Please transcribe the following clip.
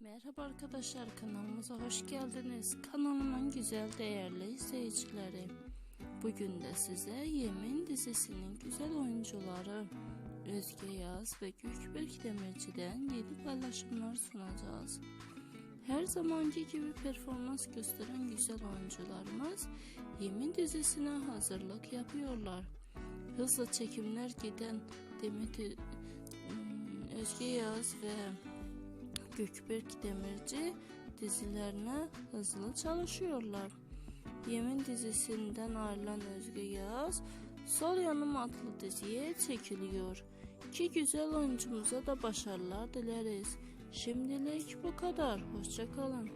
Merhaba arkadaşlar kanalımıza hoş geldiniz. Kanalımın güzel değerli izleyicileri. Bugün de size Yemin dizisinin güzel oyuncuları Özge Yaz ve Gökberk Demirci'den yeni paylaşımlar sunacağız. Her zamanki gibi performans gösteren güzel oyuncularımız Yemin dizisine hazırlık yapıyorlar. Hızla çekimler giden Demet Ö- Özge Yaz ve Gökberk Demirci dizilerine hızlı çalışıyorlar. Yemin dizisinden ayrılan Özge Yaz Sol Yanım adlı diziye çekiliyor. İki güzel oyuncumuza da başarılar dileriz. Şimdilik bu kadar. Hoşçakalın.